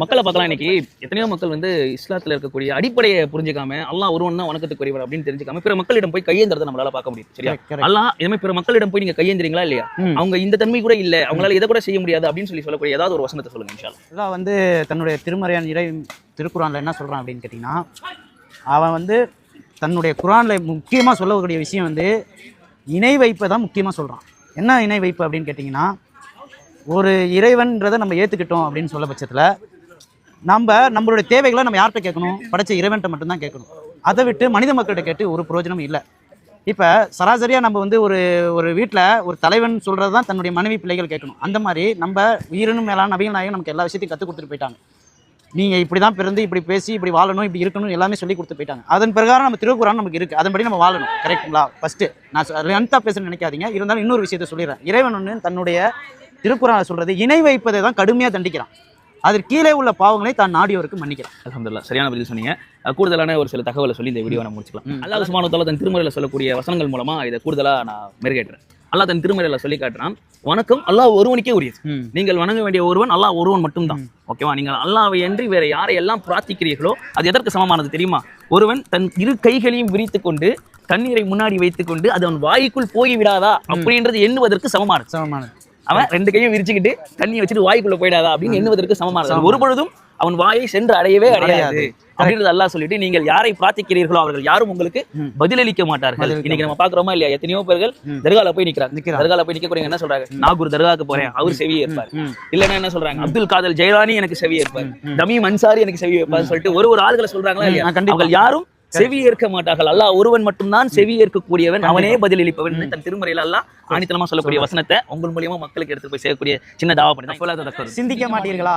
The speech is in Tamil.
மக்களை பார்க்கலாம் இன்னைக்கு எத்தனையோ மக்கள் வந்து இஸ்லாத்துல இருக்கக்கூடிய அடிப்படையை புரிஞ்சுக்காம அல்லாஹ் ஒருவன் வணக்கத்துக்குரியவர் அப்படின்னு தெரிஞ்சுக்காம பிற மக்களிடம் போய் கையேந்திரத்தை நம்மளால பார்க்க முடியும் சரியா. அல்லாஹ் இதே மாதிரி பிற மக்களிடம் போய் நீங்க கையேந்திரீங்களா இல்லையா. அவங்க இந்த தன்மை கூட இல்ல அவங்களால இதை கூட செய்ய முடியாது அப்படின்னு சொல்லி சொல்லக்கூடிய ஏதாவது ஒரு வசனத்தை சொல்லுங்க. அல்லாஹ். வந்து தன்னுடைய திருமறையான் இறை திருக்குறான்ல என்ன சொல்றான் அப்படின்னு கேட்டிங்கன்னா அவன் வந்து தன்னுடைய குரான்ல முக்கியமாக சொல்லக்கூடிய விஷயம் வந்து இணை வைப்பை தான் முக்கியமாக சொல்கிறான் என்ன இணை வைப்பு அப்படின்னு கேட்டிங்கன்னா ஒரு இறைவன்றதை நம்ம ஏற்றுக்கிட்டோம் அப்படின்னு சொல்ல பட்சத்தில் நம்ம நம்மளுடைய தேவைகளை நம்ம யார்கிட்ட கேட்கணும்? படைச்ச இறைவன்கிட்ட மட்டும்தான் கேட்கணும். அதை விட்டு மனித மக்கள்கிட்ட கேட்டு ஒரு பிரயோஜனம் இல்லை. இப்போ சராசரியாக நம்ம வந்து ஒரு ஒரு வீட்டில் ஒரு தலைவன் சொல்கிறது தான் தன்னுடைய மனைவி பிள்ளைகள் கேட்கணும். அந்த மாதிரி நம்ம உயிரினும் மேலான நவீன நாயகம் நமக்கு எல்லா விஷயத்தையும் கற்றுக் கொடுத்துட்டு போயிட்டாங்க. நீங்கள் இப்படி தான் பிறந்து இப்படி பேசி இப்படி வாழணும் இப்படி இருக்கணும் எல்லாமே சொல்லி கொடுத்து போயிட்டாங்க. அதன் பிரகாரம் நம்ம திருக்குறான் நமக்கு இருக்குது அதன்படி நம்ம வாழணும். கரெக்டுங்களா ஃபஸ்ட்டு நான் லென்த்தாக பேசுன்னு நினைக்காதீங்க. இருந்தாலும் இன்னொரு விஷயத்த சொல்லிடுறேன். இறைவன் ஒன்று தன்னுடைய திருக்குறான் சொல்கிறது இணை வைப்பதை தான் கடுமையாக தண்டிக்கிறான். அதற்கு கீழே உள்ள பாவங்களை தான் நாடியோருக்கு மன்னிக்கிறான். அல்ஹம்துலில்லாஹ் சரியான பதில் சொன்னீங்க. கூடுதலான ஒரு சில தகவலை சொல்லி இந்த வீடியோ நம்ம முடிச்சுக்கலாம். அல்லாஹ் தஆலா தன் திருமறையில சொல்லக்கூடிய வசனங்கள் மூலமா இதை கூடுதலா நான் மெருகேற்றுறேன். அல்லாஹ் தன் திருமறையில சொல்லி காட்டுறான் வணக்கம் அல்லாஹ் ஒருவனுக்கே உரியது. நீங்கள் வணங்க வேண்டிய ஒருவன் அல்லாஹ் ஒருவன் மட்டும்தான். ஓகேவா நீங்கள் அல்லாஹ்வை அன்றி வேற யாரை எல்லாம் பிரார்த்திக்கிறீர்களோ அது எதற்கு சமமானது தெரியுமா? ஒருவன் தன் இரு கைகளையும் விரித்துக் கொண்டு தண்ணீரை முன்னாடி வைத்துக் கொண்டு அது அவன் வாய்க்குள் போய் விடாதா? அப்படின்றது எண்ணுவதற்கு சமமானது. சமமானது. அவன் ரெண்டு கையும் விரிச்சுக்கிட்டு தண்ணியை வச்சுட்டு வாய்க்குள்ள போயிடாதா அப்படின்னு எண்ணுவதற்கு சமமானது. ஒரு பொழுதும் அவன் வாயை சென்று அடையவே அடையாது. அப்படின்றது அல்லாஹ் சொல்லிட்டு நீங்கள் யாரை பிரார்த்திக்கிறீர்களோ அவர்கள் யாரும் உங்களுக்கு பதிலளிக்க மாட்டார்கள். இன்னைக்கு நம்ம பாக்குறோமா இல்லையா? எத்தனையோ பேர்கள் தர்கால போய் நிக்கிறாங்க. தர்கால போய் நிக்க போறீங்க என்ன சொல்றாங்க? நாகூர் தர்காக்கு போறேன். அவர் இருப்பார் ம். இல்லன்னா என்ன சொல்றாங்க? அப்துல் காதல் ஜெயலானி எனக்கு செவி இருப்பார் தமீம் அன்சாரி எனக்கு செவி இருப்பார் சொல்லிட்டு ஒரு ஒரு ஆள்களை சொல்றாங்களா இல்லையா. அவங்க யாரும் செவி ஏற்க மாட்டார்கள். அல்லாஹ் ஒருவன் மட்டும்தான் செவி ஏற்கக்கூடியவன். அவனே பதிலளிப்பவன். தன் திருமறையில அல்லாஹ் ஆணித்தனமா சொல்லக்கூடிய வசனத்தை உங்கள் மூலியமா மக்களுக்கு எடுத்து போய் சேர்க்கக்கூடிய சின்ன தாவா பண்ணி சிந்திக்க மாட்டீர்களா?